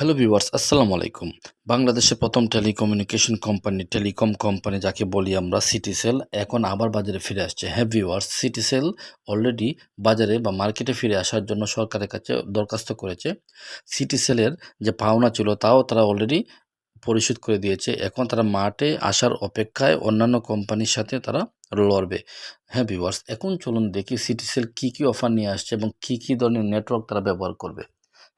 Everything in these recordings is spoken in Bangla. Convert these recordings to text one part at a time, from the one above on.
হ্যালো ভিউয়ার্স আসসালামু আলাইকুম বাংলাদেশের প্রথম টেলিকমিউনিকেশন কোম্পানি টেলিকম কোম্পানি যাকে বলি আমরা সিটিসেল এখন আবার বাজারে ফিরে আসছে। হ্যাঁ ভিউয়ার্স সিটিসেল অলরেডি বাজারে বা মার্কেটে ফিরে আসার জন্য সরকারের কাছে দরখাস্ত করেছে। সিটিসেলের যে পাওনা ছিল, তাও তারা অলরেডি পরিশোধ করে দিয়েছে। এখন তারা মাঠে আসার অপেক্ষায় অন্যান্য কোম্পানির সাথে তারা লড়বে। হ্যাঁ ভিউয়ার্স এখন চলুন দেখি সিটিসেল কী কী অফার নিয়ে আসছে এবং কী কী ধরনের নেটওয়ার্ক তারা ব্যবহার করবে।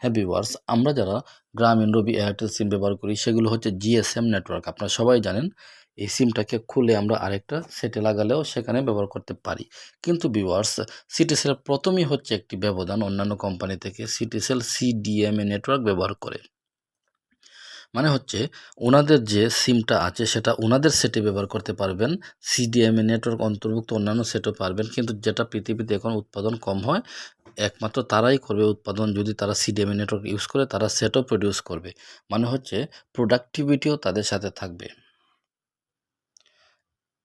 হ্যাঁ ভিউয়ার্স, আমরা যারা গ্রামীণ রবি এয়ারটেল সিম ব্যবহার করি, সেগুলো হচ্ছে জিএসএম নেটওয়ার্ক। আপনারা সবাই জানেন, এই সিমটাকে খুলে আমরা আরেকটা সেটে লাগালেও সেখানে ব্যবহার করতে পারি। কিন্তু ভিউয়ার্স সিটিসেল প্রথমেই হচ্ছে একটি ব্যবধান। অন্যান্য কোম্পানি থেকে সিটিসেল সিডিএমএ নেটওয়ার্ক ব্যবহার করে। মানে হচ্ছে, ওনাদের যে সিমটা আছে, সেটা ওনাদের সেটে ব্যবহার করতে পারবেন। সিডিএমএ নেটওয়ার্ক অন্তর্ভুক্ত অন্যান্য সেটও পারবেন। কিন্তু যেটা পৃথিবীতে এখন উৎপাদন কম হয় একমাত্র তারাই করবে উৎপাদন যদি তারা সিডিএমএ নেটওয়ার্ক ইউজ করে, তারা সেটও প্রডিউস করবে। মানে হচ্ছে প্রোডাক্টিভিটিও তাদের সাথে থাকবে।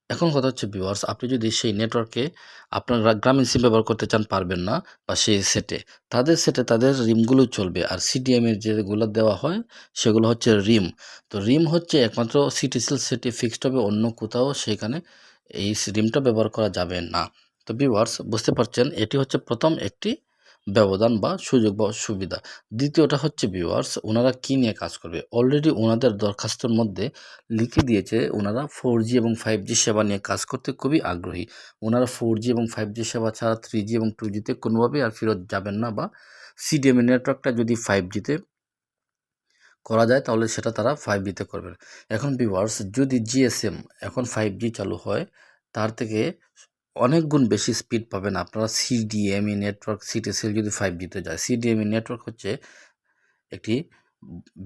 এখন কথা হচ্ছে ভিউয়ার্স আপনি যদি সেই নেটওয়ার্কে আপনার গ্রামীণ সিম ব্যবহার করতে চান, পারবেন না বা সেই সেটে তাদের সেটে তাদের রিমগুলো চলবে আর সিডিএমের যেগুলো দেওয়া হয়, সেগুলো হচ্ছে রিম তো রিম হচ্ছে একমাত্র সিটিসেল সেটে ফিক্সড হবে, অন্য কোথাও সেখানে এই রিমটা ব্যবহার করা যাবে না। তো ভিউয়ার্স বুঝতে পারছেন, এটি হচ্ছে প্রথম একটি ব্যবধান বা সুযোগ বা সুবিধা। দ্বিতীয়টা হচ্ছে ভিউয়ার্স ওনারা কী নিয়ে কাজ করবে? অলরেডি ওনাদের দরখাস্তর মধ্যে লিখে দিয়েছে ওনারা ফোর এবং ফাইভ সেবা নিয়ে কাজ করতে খুবই আগ্রহী। ওনারা ফোর এবং ফাইভ সেবা ছাড়া থ্রি এবং টু জিতে কোনোভাবেই আর ফেরত যাবেন না বা সিডিএমএ নেটওয়ার্কটা যদি ফাইভ জিতে করা যায়, তাহলে সেটা তারা ফাইভ জিতে করবেন। এখন ভিউয়ার্স যদি জিএসএম এখন ফাইভ জি চালু হয়, তার থেকে অনেক গুণ বেশি স্পিড পাবেন আপনারা সিডিএমই নেটওয়ার্ক সিটিসেল যদি ফাইভ জিতে যায়। সিডিএমই নেটওয়ার্ক হচ্ছে একটি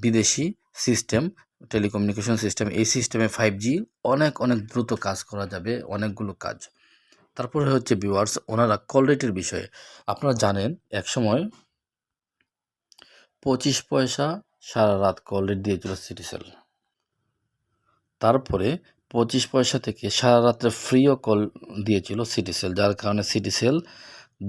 বিদেশি সিস্টেম টেলিকমিউনিকেশন সিস্টেম এই সিস্টেমে ফাইভ জি অনেক অনেক দ্রুত কাজ করা যাবে, অনেকগুলো কাজ। তারপরে হচ্ছে ভিউয়ার্স ওনারা কল রেটের বিষয়ে। আপনারা জানেন, একসময় পঁচিশ পয়সা সারা রাত কল রেট দিয়েছিল সিটিসেল তারপরে পঁচিশ পয়সা থেকে সারা রাত্রে ফ্রিও কল দিয়েছিল সিটিসেল যার কারণে সিটি সেল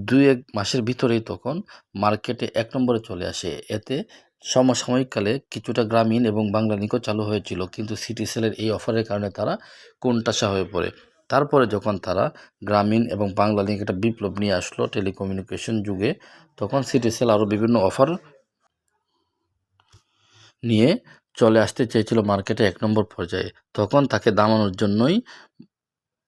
দুই এক মাসের ভিতরেই তখন মার্কেটে এক নম্বরে চলে আসে। এতে সমসাময়িককালে কিছুটা গ্রামীণ এবং বাংলা লিঙ্কও চালু হয়েছিল, কিন্তু সিটিসেলের এই অফারের কারণে তারা কোনটাসা হয়ে পড়ে। তারপরে যখন তারা গ্রামীণ এবং বাংলা লিঙ্ক একটা বিপ্লব নিয়ে আসলো টেলিকমিউনিকেশন যুগে, তখন সিটি সেল আরও বিভিন্ন অফার নিয়ে চলে আসতে চেয়েছিল মার্কেটে এক নম্বর পর্যায়ে। তখন তাকে দামানোর জন্যই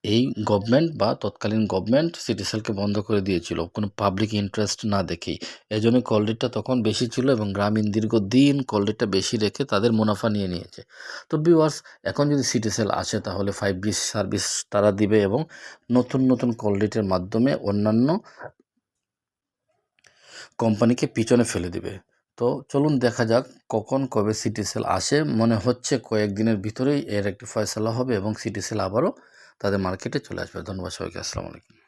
এই গভর্নমেন্ট বা তৎকালীন গভর্নমেন্ট সিটিসেলকে বন্ধ করে দিয়েছিল। কোনো পাবলিক ইন্টারেস্ট না দেখেই। এজন্য কল রেটটা তখন বেশি ছিল এবং গ্রামীণ দীর্ঘদিন কল রেটটা বেশি রেখে তাদের মুনাফা নিয়ে নিয়েছে। তো ভিউয়ার্স এখন যদি সিটিসেল আসে তাহলে ফাইভ জি সার্ভিস তারা দিবে এবং নতুন নতুন কল রেটের মাধ্যমে অন্যান্য কোম্পানিকে পিছনে ফেলে দিবে। তো চলুন দেখা যাক কখন কবে সিটি সেল আসে। মনে হচ্ছে কয়েকদিনের ভিতরেই এর একটি ফয়সলা হবে এবং সিটি সেল আবারও তাদের মার্কেটে চলে আসবে। ধন্যবাদ সবাইকে। আসসালামু আলাইকুম।